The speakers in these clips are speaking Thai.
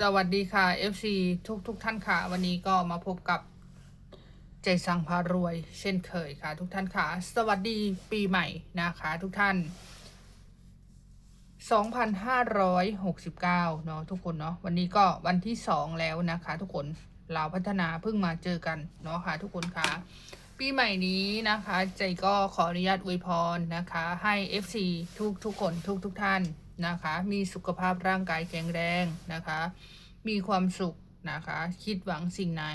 สวัสดีค่ะ FC ทุกทุกท่านค่ะ วันนี้ก็มาพบกับใจสังพารวย เช่นเคยค่ะ ทุกท่านค่ะ สวัสดีปีใหม่นะคะ ทุกท่าน 2,569 เนาะทุกคนเนาะวันนี้ก็วันที่ 2 แล้วนะคะ ทุกคนเราวพัฒนาเพิ่งมาเจอกันเนาะค่ะ ทุกคนค่ะ ปีใหม่นี้นะคะ ใจก็ขออนุญาตอวยพรนะคะ ให้ FC ทุกทุกคนทุกทุกท่าน นะคะ มีสุขภาพร่างกายแข็งแรงนะคะ มีความสุขนะคะ คิดหวังสิ่งไหน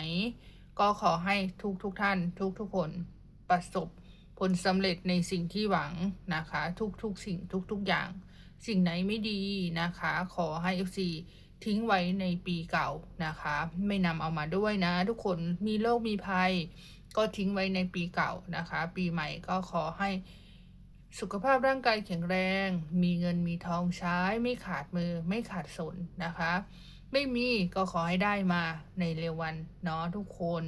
ก็ขอให้ทุกทุกท่าน ทุกทุกคนประสบผลสำเร็จในสิ่งที่หวังนะคะ ทุกทุกสิ่งทุกทุกอย่าง สิ่งไหนไม่ดีนะคะ ขอให้ FC ทิ้งไว้ในปีเก่านะคะ ไม่นำเอามาด้วยนะ ทุกคนมีโรคมีภัย ก็ทิ้งไว้ในปีเก่านะคะ ปีใหม่ก็ขอให้ สุขภาพร่างกายแข็งแรง มีเงินมีทองใช้ ไม่ขาดมือ ไม่ขาดสนนะคะ ไม่มีก็ขอให้ได้มาในเร็ววันเนาะทุกคน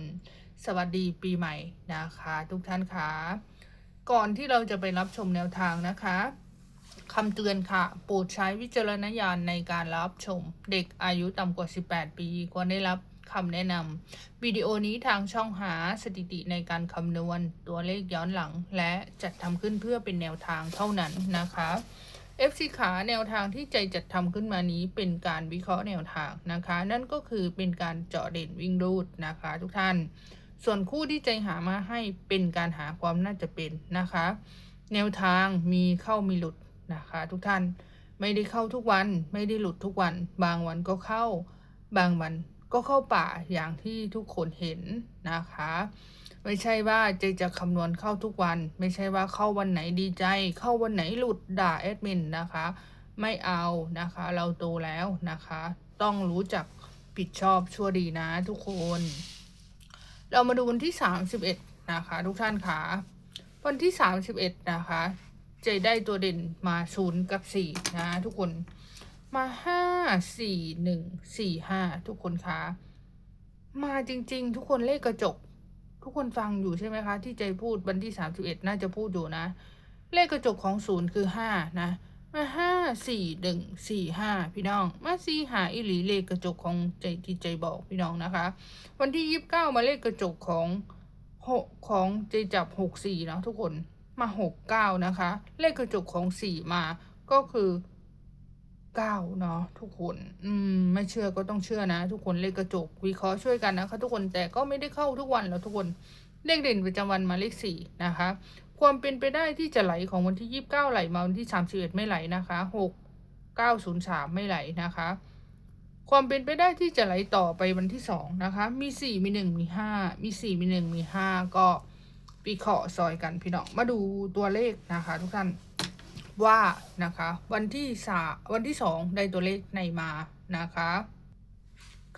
สวัสดีปีใหม่นะคะ ทุกท่านคะก่อนที่เราจะไปรับชมแนวทางนะคะคำเตือนค่ะ โปรดใช้วิจารณญาณในการรับชม เด็กอายุต่ำกว่า 18 ปีควรได้รับ คำแนะนำวิดีโอนี้ทางช่องหาสถิติในการคำนวณตัวเลขย้อนหลัง และจัดทำขึ้นเพื่อเป็นแนวทางเท่านั้นนะคะ FC ขาแนวทางที่ใจจัดทำขึ้นมานี้เป็นการวิเคราะห์แนวทางนะคะ นั่นก็คือเป็นการเจาะเด่นวิ่งรูดนะคะ ทุกท่าน ส่วนคู่ที่ใจหามาให้เป็นการหาความน่าจะเป็นนะคะ แนวทางมีเข้ามีหลุดนะคะ ทุกท่านไม่ได้เข้าทุกวันไม่ได้หลุดทุกวัน บางวันก็เข้า บางวัน ก็เข้าป่าอย่างที่ทุกคนเห็นนะคะ ไม่ใช่ว่าเจจะคำนวณเข้าทุกวัน ไม่ใช่ว่าเข้าวันไหนดีใจ เข้าวันไหนหลุดด่าแอดมินนะคะ ไม่เอานะคะ เราโตแล้วนะคะ ต้องรู้จักผิดชอบชั่วดีนะทุกคน เรามาดูวันที่ 31 นะคะ ทุกท่านคะวันที่ 31 นะคะ เจได้ตัวเด่นมาศูนย์กับ4นะทุกคน มาห้าสี่หนึ่งสี่ห้าทุกคนคะมาจริง ๆ ทุกคนเลขกระจก ทุกคนฟังอยู่ใช่ไหมคะ ที่ใจพูดวันที่สามสิบเอ็ดน่าจะพูดอยู่นะ เลขกระจกของศูนย์คือห้านะ มาห้าสี่หนึ่งสี่ห้าพี่น้อง มาสี่หาอิหลีเลขกระจกของใจที่ใจบอกพี่น้องนะคะ วันที่ยี่สิบเก้ามาเลขกระจกของหกของใจจับหกสี่นะทุกคนมาหกเก้านะคะ เลขกระจกของสี่มาก็คือ เก้าเนาะทุกคน อืม ไม่เชื่อก็ต้องเชื่อนะ ทุกคนเลขกระจกวิเคราะห์ช่วยกันนะคะ ทุกคนแต่ก็ไม่ได้เข้าทุกวันแล้วทุกคนเลขเด่นประจำวันมาเลขสี่นะคะ ความเป็นไปได้ที่จะไหลของวันที่ยี่สิบเก้าไหลมาวันที่สามสิบเอ็ดไม่ไหลนะคะหกเก้าศูนย์สามไม่ไหลนะคะ ความเป็นไปได้ที่จะไหลต่อไปวันที่สองนะคะ มีสี่มีหนึ่งมีห้ามีสี่มีหนึ่งมีห้าก็วิเคราะห์ซอยกันพี่น้องมาดูตัวเลขนะคะ ทุกท่าน ว่านะคะวันที่สาวันที่สองได้ตัวเลขในมานะคะ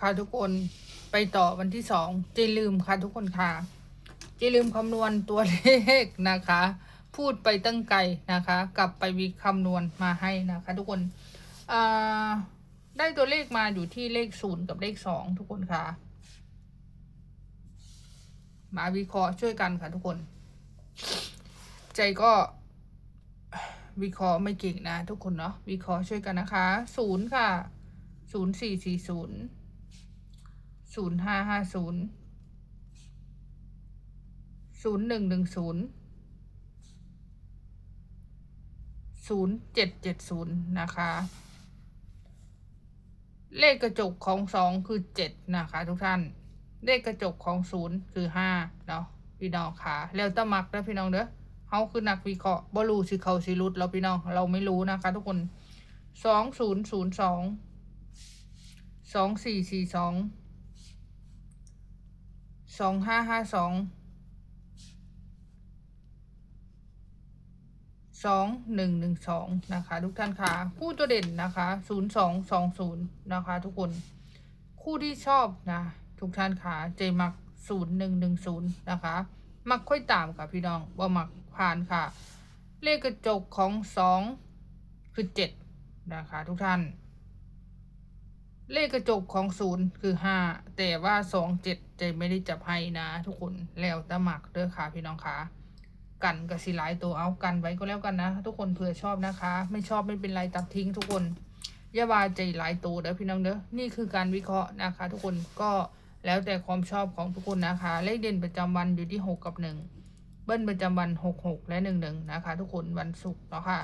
ค่ะทุกคนไปต่อวันที่สองเจลืมค่ะทุกคนค่ะเจลืมคำนวณตัวเลขนะคะ พูดไปตั้งไกลนะคะ กลับไปวิคำนวณมาให้นะคะ ทุกคนอ่าได้ตัวเลขมาอยู่ที่เลขศูนย์กับเลขสองทุกคนค่ะ มาวิเคราะห์ช่วยกันค่ะทุกคน ใจก็ วิเคราะห์ไม่เก่งนะทุกคนเนาะวิเคราะห์ช่วยกันนะคะศูนย์ค่ะศูนย์สี่สี่ศูนย์ศูนย์ห้าห้าศูนย์ศูนย์หนึ่งหนึ่งศูนย์ศูนย์เจ็ดเจ็ดศูนย์นะคะ เลขกระจกของสองคือเจ็ดนะคะทุกท่าน เลขกระจกของศูนย์คือห้าเนาะพี่น้องค่ะ แล้วตะมักนะพี่น้องเด้อ เขาคือนักวิเคราะห์บรูสิเขาสิรุดเราพี่น้อง เราไม่รู้นะคะ ทุกคนสองศูนย์ศูนย์สองสองสี่สี่สองสองห้าห้าสองสองหนึ่งหนึ่งสองนะคะ ทุกท่านค่ะคู่ตัวเด่นนะคะศูนย์สองสองศูนย์นะคะ ทุกคนคู่ที่ชอบนะ ทุกท่านค่ะเจมักศูนย์หนึ่งหนึ่งศูนย์นะคะ มักค่อยตามค่ะพี่น้องว่ามัก ผ่านค่ะ เลขกระจกของสองคือเจ็ดนะคะทุกท่าน เลขกระจกของศูนย์คือห้าแต่ว่าสองเจ็ดจะไม่ได้จับให้นะ ทุกคนแล้วตะหมักเด้อค่ะพี่น้องค่ะกันกับสีหลายตัวเอากันไว้ก็แล้วกันนะ ทุกคนเผื่อชอบนะคะ ไม่ชอบไม่เป็นไรตัดทิ้งทุกคนอย่าวาใจหลายตัวเด้อพี่น้องเด้อนี่คือการวิเคราะห์นะคะ ทุกคนก็แล้วแต่ความชอบของทุกคนนะคะ เลขเด่นประจำวันอยู่ที่หกกับหนึ่ง เบิ้ลประจำวันหกหกและหนึ่งหนึ่งนะคะ ทุกคนวันศุกร์เนาะค่ะ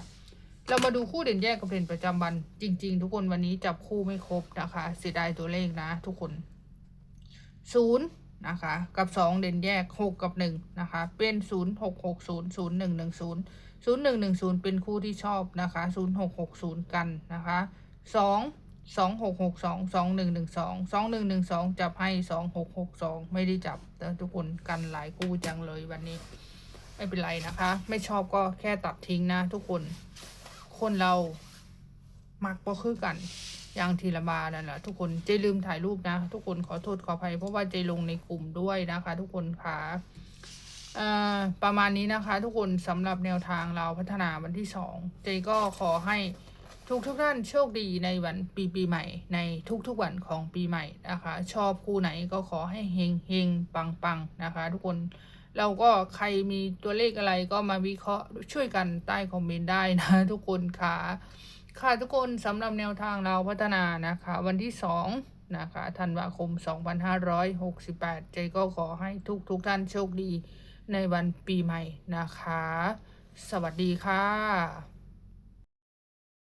เรามาดูคู่เด่นแยกกับเด่นประจำวัน จริง ๆ ทุกคนวันนี้จับคู่ไม่ครบนะคะ เสียดายตัวเลขนะ ทุกคนศูนย์นะคะ กับสองเด่นแยกหกกับหนึ่งนะคะ เป็นศูนย์หกหกศูนย์ศูนย์หนึ่งหนึ่งศูนย์ศูนย์หนึ่งหนึ่งศูนย์เป็นคู่ที่ชอบนะคะศูนย์หกหกศูนย์กันนะคะสองสองหกหกสองสองหนึ่งหนึ่งสองสองหนึ่งหนึ่งสองจับให้สองหกหกสองไม่ได้จับแต่ทุกคนกันหลายคู่จังเลยวันนี้ ไม่เป็นไรนะคะ ไม่ชอบก็แค่ตัดทิ้งนะ ทุกคน คนเรามักบ่คือกัน อย่างทีละบานั่นแหละทุกคนเจลืมถ่ายรูปนะ ทุกคนขอโทษขออภัย เพราะว่าเจลงในกลุ่มด้วยนะคะ ทุกคนค่ะเอ่อประมาณนี้นะคะ ทุกคนสำหรับแนวทางเราพัฒนาวันที่สองเจก็ขอให้ทุกทุกท่านโชคดีในวันปีปีใหม่ ในทุกๆวันของปีใหม่นะคะ ชอบคู่ไหนก็ขอให้เฮงเฮงปังปังนะคะ ทุกคน เราก็ใครมีตัวเลขอะไรก็มาวิเคราะห์ช่วยกันใต้คอมเมนต์ได้นะ ทุกคนค่ะ ค่ะทุกคนสำหรับแนวทางเราพัฒนานะคะ วันที่สองนะคะธันวาคม 2568 ใจก็ขอให้ทุกทุกท่านโชคดีในวันปีใหม่นะคะ สวัสดีค่ะ